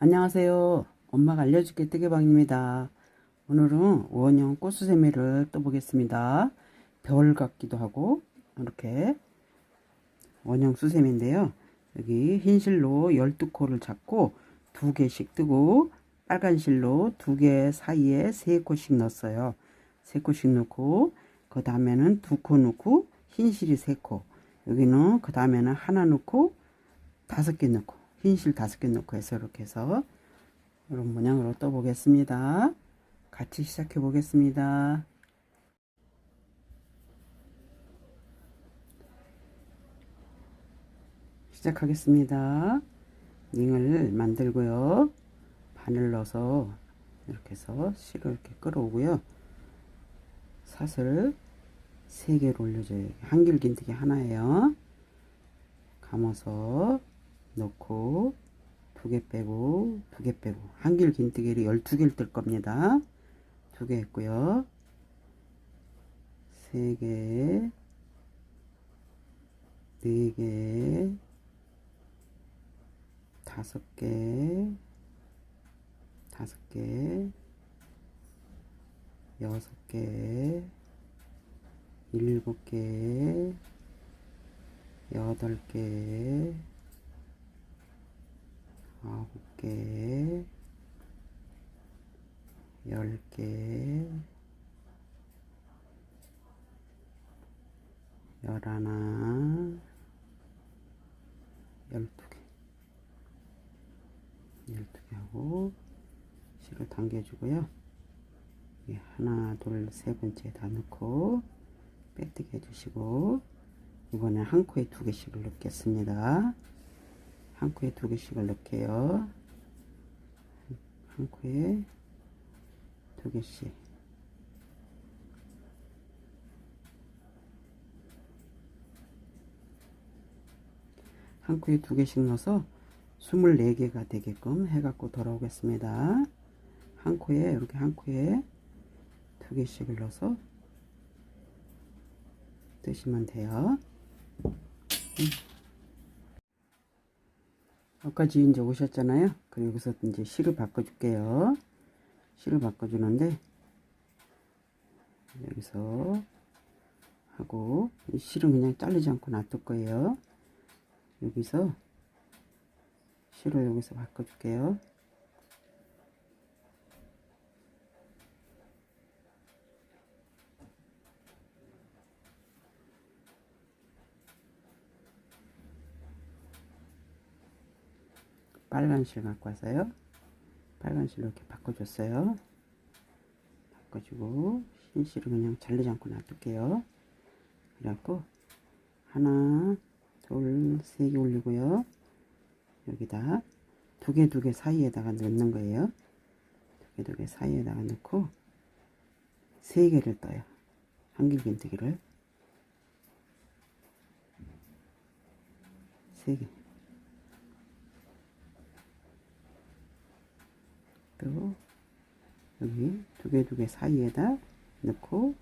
안녕하세요. 엄마가 알려줄게 뜨개방입니다. 오늘은 원형 꽃수세미를 떠보겠습니다. 별 같기도 하고 이렇게 원형 수세미인데요. 여기 흰 실로 12코를 잡고 두 개씩 뜨고 빨간 실로 두개 사이에 세 코씩 넣었어요. 세 코씩 넣고 그 다음에는 두코 넣고 흰 실이 세 코. 여기는 그 다음에는 하나 넣고 다섯 개 넣고 흰실 다섯 개 넣고 해서 이렇게 해서 이런 모양으로 떠 보겠습니다. 같이 시작해 보겠습니다. 시작하겠습니다. 링을 만들고요. 바늘 넣어서 이렇게 해서 실을 이렇게 끌어오고요. 사슬 3개를 올려줘요. 한길 긴뜨기 하나예요. 감아서 넣고 두 개 빼고 두 개 빼고 한길 긴뜨기를 12개를 뜰 겁니다. 두 개 했고요. 세 개, 네 개, 다섯 개, 다섯 개, 여섯 개, 일곱 개, 여덟 개, 아홉 개, 열 개, 열하나, 열두 개, 열두 개 하고 실을 당겨주고요. 예, 하나, 둘, 세 번째 다 넣고 빼뜨기 해주시고 이번엔 한 코에 두 개씩을 넣겠습니다. 한 코에 두 개씩을 넣게요. 한 코에 두 개씩. 한 코에 두 개씩 넣어서 24개가 되게끔 해갖고 돌아오겠습니다. 한 코에, 이렇게 한 코에 두 개씩을 넣어서 뜨시면 돼요. 여 기까지 이제 오셨잖아요. 그리고 여기서 이제 실을 바꿔줄게요. 실을 바꿔주는데 여기서 하고 이 실은 그냥 자르지 않고 놔둘 거예요. 여기서 실을 여기서 바꿔줄게요. 빨간 실 갖고 왔어요. 빨간 실로 이렇게 바꿔줬어요. 바꿔주고 흰 실은 그냥 자르지 않고 놔둘게요. 그래갖고 하나, 둘, 세 개 올리고요. 여기다 두 개 두 개 사이에다가 넣는 거예요. 두 개 두 개 사이에다가 넣고 세 개를 떠요. 한길긴뜨기를 세 개. 또 여기 두 개 두 개 사이에다 넣고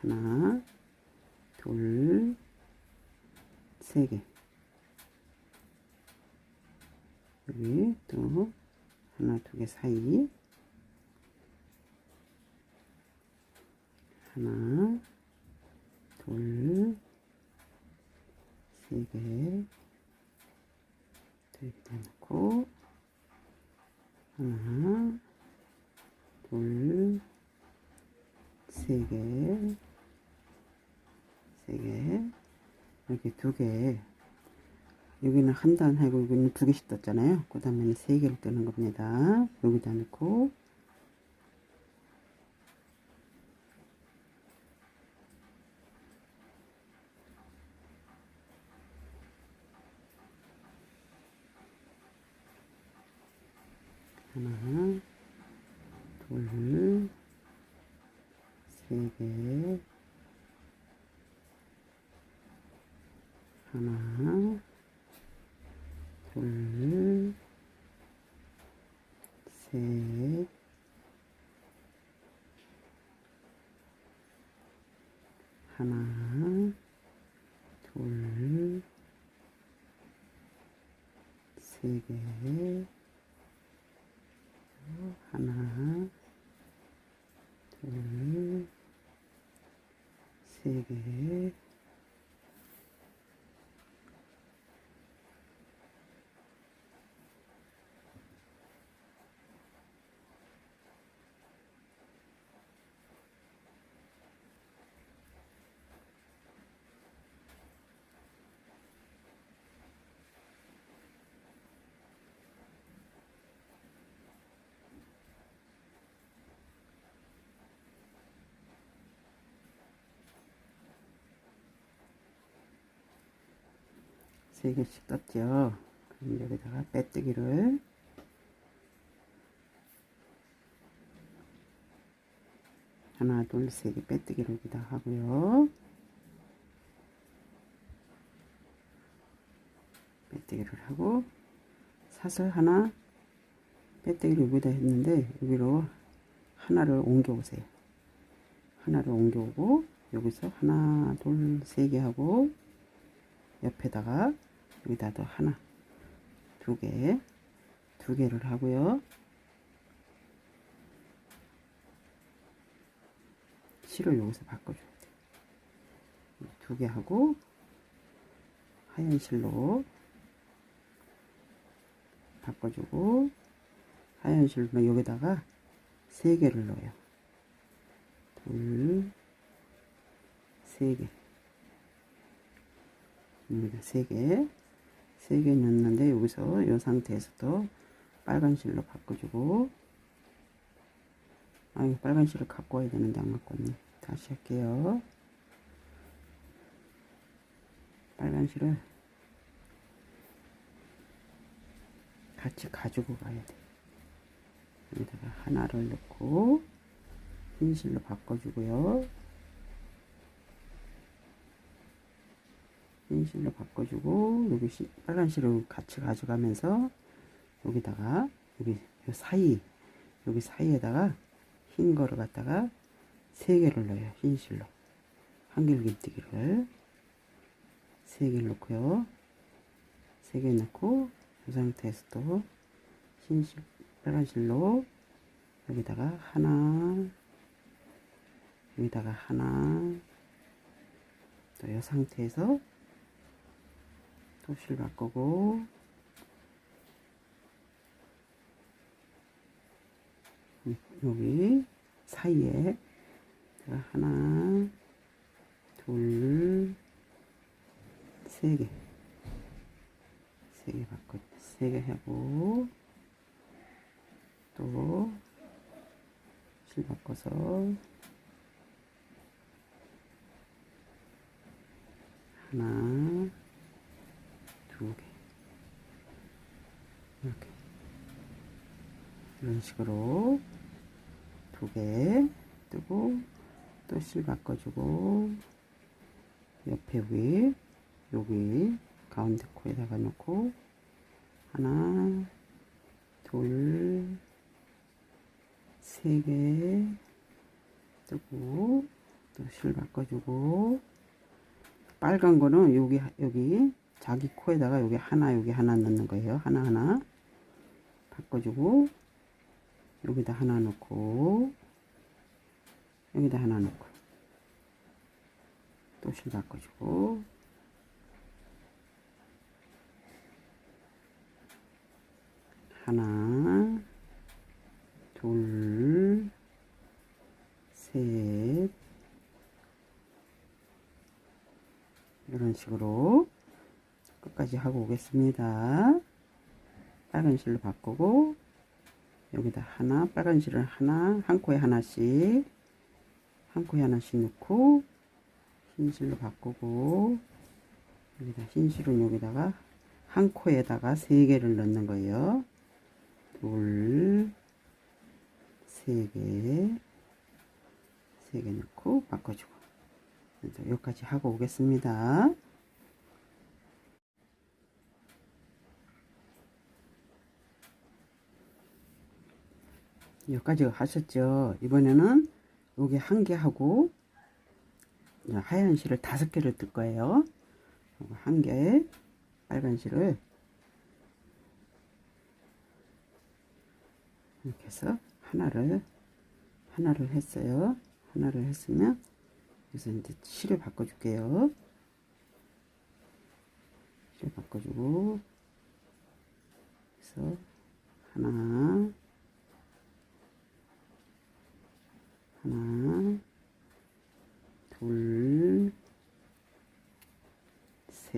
하나 둘 세 개. 여기 또 하나 두 개 사이. 하나 둘 세 개. 여기다 넣고 하나, 둘, 세 개, 세 개, 이렇게 두 개. 여기는 한 단 하고 여기는 두 개씩 떴잖아요. 그 다음에는 세 개를 뜨는 겁니다. 여기다 넣고, 하나, 둘, 세 개, 하나, 둘, 셋, 하나, 둘, 세 개, Sini. 3개씩 떴죠. 그럼 여기다가 빼뜨기를 하나, 둘, 세 개 빼뜨기를 여기다 하고요. 빼뜨기를 하고 사슬 하나 빼뜨기를 여기다 했는데 여기로 하나를 옮겨오세요. 하나를 옮겨오고 여기서 하나, 둘, 세 개 하고 옆에다가 여기다도 하나, 두 개, 두 개를 하고요. 실을 여기서 바꿔줘야 돼. 두 개 하고 하얀 실로 바꿔주고 하얀 실로 여기다가 세 개를 넣어요. 둘, 세 개. 여기다 세 개, 세개 넣는데 여기서 이 상태에서 또 빨간 실로 바꿔주고 아, 이 빨간 실을 갖고 와야 되는데 안 갖고 왔네. 다시 할게요. 빨간 실을 같이 가지고 가야 돼. 여기다가 하나를 넣고 흰 실로 바꿔주고요. 흰 실로 바꿔주고 여기 시, 빨간 실을 같이 가져가면서 여기다가 여기 요 사이 여기 사이에다가 흰 거를 갖다가 세 개를 넣어요 흰 실로. 한길김뜨기를. 세 개를 넣고요. 세 개 넣고 이 상태에서 또 흰 실 빨간 실로 여기다가 하나 여기다가 하나 또 이 상태에서 또실 바꾸고. 음, 여기 사이에 하나 둘세 개. 세 개 바꿔 세 개 하고 또 실 바꿔서 하나 두 개. 이렇게. 이런 식으로 두 개 뜨고 또 실 바꿔주고 옆에 위 여기 가운데 코에다가 놓고 하나 둘세 개 뜨고 또 실 바꿔주고 빨간 거는 여기 여기 자기 코에다가 여기 하나 여기 하나 넣는 거예요. 하나 하나 바꿔주고 여기다 하나 넣고 여기다 하나 넣고 또 실 바꿔주고. 하나 둘 셋. 이런 식으로 끝까지 하고 오겠습니다. 빨간 실로 바꾸고 여기다 하나 빨간 실을 하나 한 코에 하나씩 한 코에 하나씩 넣고 흰 실로 바꾸고 여기다 흰 실은 여기다가 한 코에다가 세 개를 넣는 거예요. 둘, 세 개, 세 개 넣고 바꿔주고 여기까지 하고 오겠습니다. 여기까지 하셨죠? 이번에는 여기 한 개 하고 하얀 실을 다섯 개를 뜰 거예요. 한 개, 빨간 실을 이렇게 해서 하나를 하나를 했어요. 하나를 했으면 그래서 이제 실을 바꿔줄게요. 실 바꿔주고 그래서 하나 둘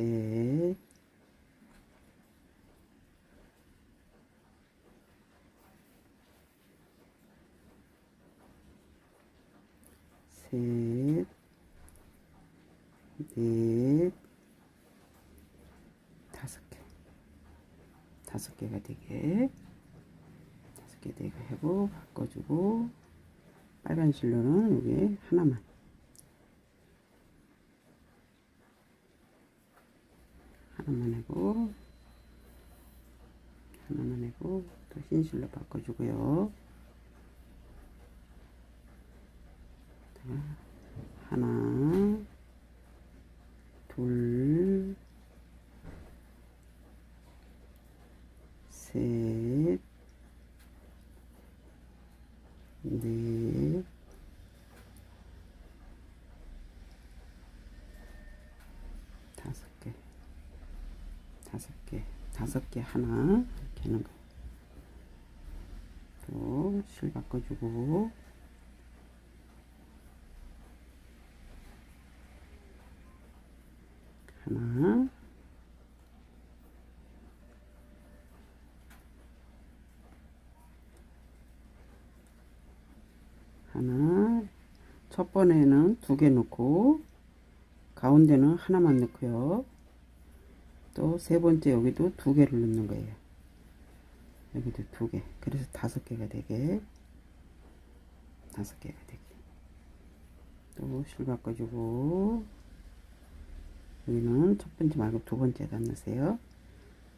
셋, 셋, 넷, 다섯 개. 다섯 개가 되게, 다섯 개 되게 하고, 바꿔주고, 빨간 실로는 여기 하나만. 하나만 하고, 하나만 하고, 또흰 실로 바꿔주고요. 자, 하나, 둘, 셋, 넷, 다섯 개, 다섯 개, 다섯 개 하나 이렇게 하는 거. 또실 바꿔주고. 하나, 하나, 첫 번에는 두 개 넣고, 가운데는 하나만 넣고요. 또 세 번째 여기도 두 개를 넣는 거예요. 여기도 두 개. 그래서 다섯 개가 되게, 다섯 개가 되게. 또 실 바꿔주고, 여기는 첫 번째 말고 두 번째다 넣으세요.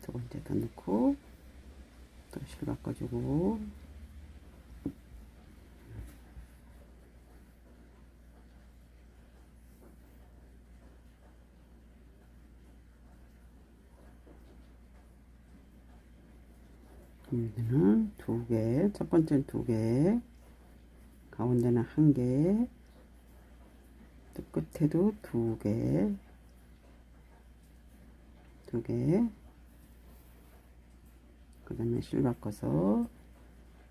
두 번째다 넣고, 또 실 바꿔주고, 여기는 두 개, 첫 번째는 두 개, 가운데는 한 개, 또 끝에도 두 개, 두 개, 그 다음에 실 바꿔서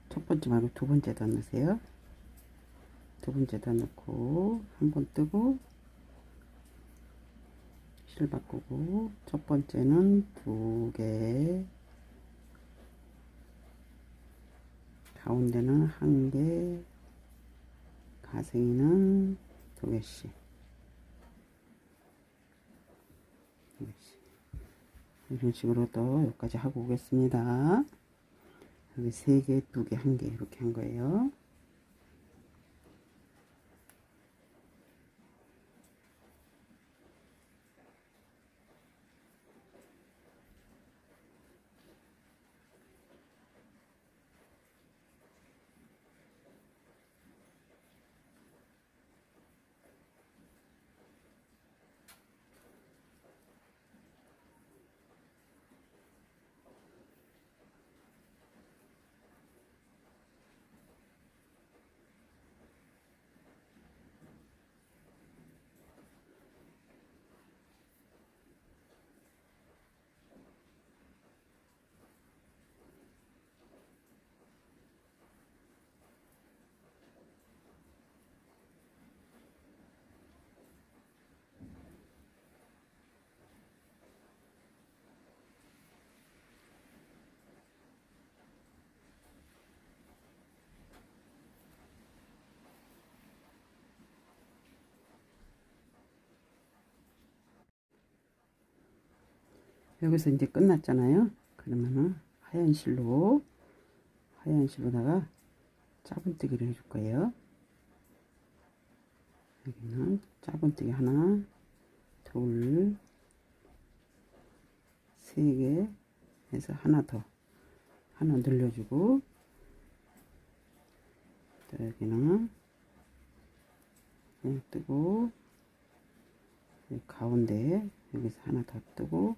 첫 번째 말고 두 번째다 넣으세요. 두 번째다 넣고 한 번 뜨고 실 바꾸고 첫 번째는 두 개, 가운데는 한 개, 가생이는 두 개씩. 두 개씩. 이런 식으로 또 여기까지 하고 오겠습니다. 여기 세 개, 두 개, 한개 이렇게 한 거예요. 여기서 이제 끝났잖아요. 그러면은 하얀 실로 하얀 실로다가 짜분뜨기를 해줄 거예요. 여기는 짜분뜨기 하나, 둘, 세 개 해서 하나 더 하나 늘려주고 또 여기는 그냥 뜨고 가운데 여기서 하나 더 뜨고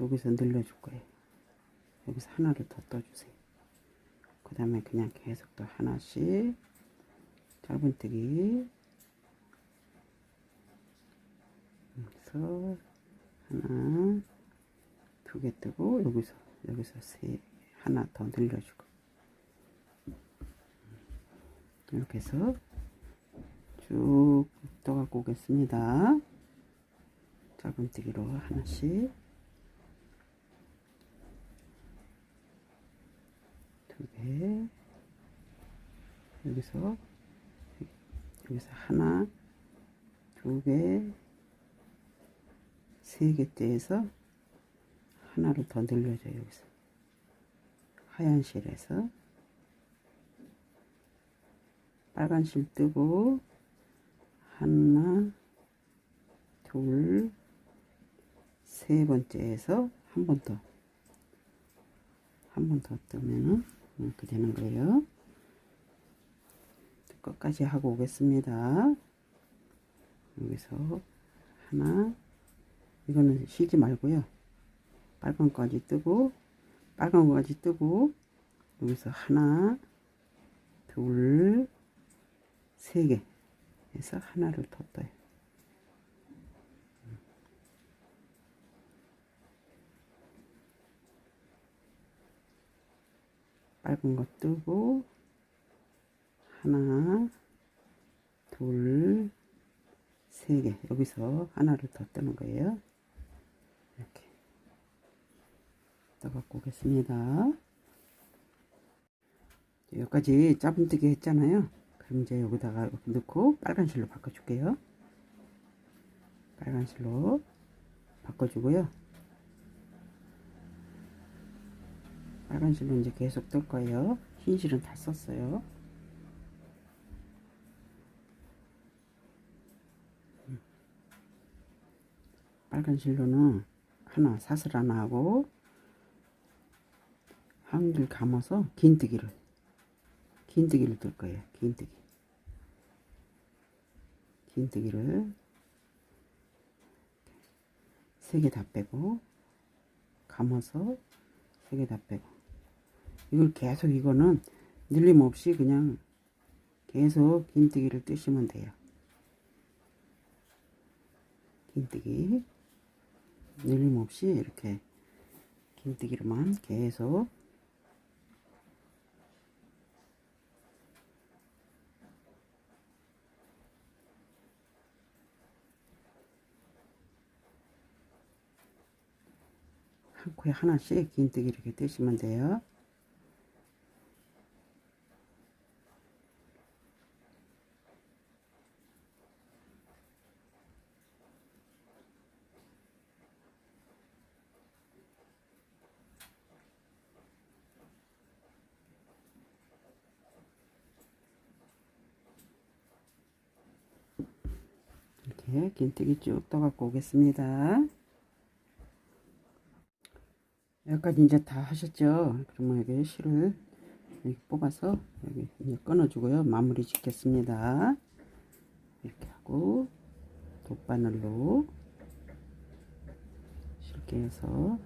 여기서 늘려줄 거예요. 여기서 하나를 더 떠주세요. 그 다음에 그냥 계속 또 하나씩 짧은뜨기 그래서 하나 두 개 뜨고 여기서 여기서 세 하나 더 늘려주고 이렇게 해서 쭉 떠갖고 오겠습니다. 짧은뜨기로 하나씩 두 개 여기서 여기서 하나 두개세 개째에서 하나를 더 늘려줘요 여기서. 하얀 실에서. 빨간 실 뜨고 하나 둘 세 번째에서 한 번 더. 한 번 더 뜨면은 이렇게 되는 거예요 끝까지 하고 오겠습니다. 여기서 하나. 이거는 쉬지 말고요. 빨간 거까지 뜨고 빨간 거까지 뜨고 여기서 하나 둘 세 개 해서 하나를 더 떠요. 빨간 거 뜨고 하나 둘세 개. 여기서 하나를 더 뜨는 거예요. 이렇게. 떠 갖고 오겠습니다. 여기까지 짜분뜨기 했잖아요. 그럼 이제 여기다가 이렇게 넣고 빨간 실로 바꿔줄게요. 빨간 실로 바꿔주고요. 빨간 실로 이제 계속 뜰 거예요. 흰 실은 다 썼어요 빨간 실로는 하나 사슬 하나 하고 한 길 감아서 긴뜨기를 긴뜨기를 뜰 거예요. 긴뜨기. 긴뜨기를 세 개 다 빼고 감아서 세 개 다 빼고. 이걸 계속 이거는 늘림 없이 그냥 계속 긴뜨기를 뜨시면 돼요. 긴뜨기 늘림 없이 이렇게 긴뜨기로만 계속 한 코에 하나씩 긴뜨기 이렇게 뜨시면 돼요. 이렇게 긴뜨기 쭉 떠갖고 오겠습니다. 여기까지 이제 다 하셨죠? 그러면 여기 실을 이렇게 뽑아서 여기 이제 끊어주고요. 마무리 짓겠습니다. 이렇게 하고 돗바늘로 쉽게 해서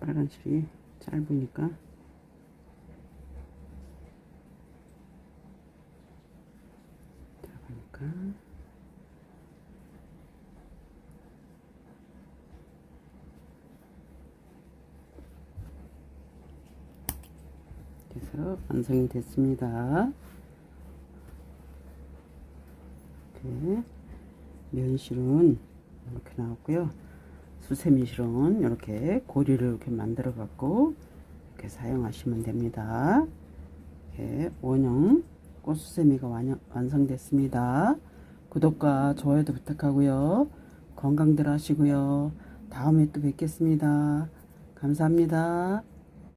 빨간실이 짧으니까. 짧으니까. 그래서 완성이 됐습니다. 이렇게 면실은 이렇게 나왔고요. 수세미 실은 이렇게 고리를 이렇게 만들어 갖고 이렇게 사용하시면 됩니다. 이렇게 원형 꽃수세미가 완- 완성됐습니다. 구독과 좋아요도 부탁하고요. 건강들 하시고요. 다음에 또 뵙겠습니다. 감사합니다.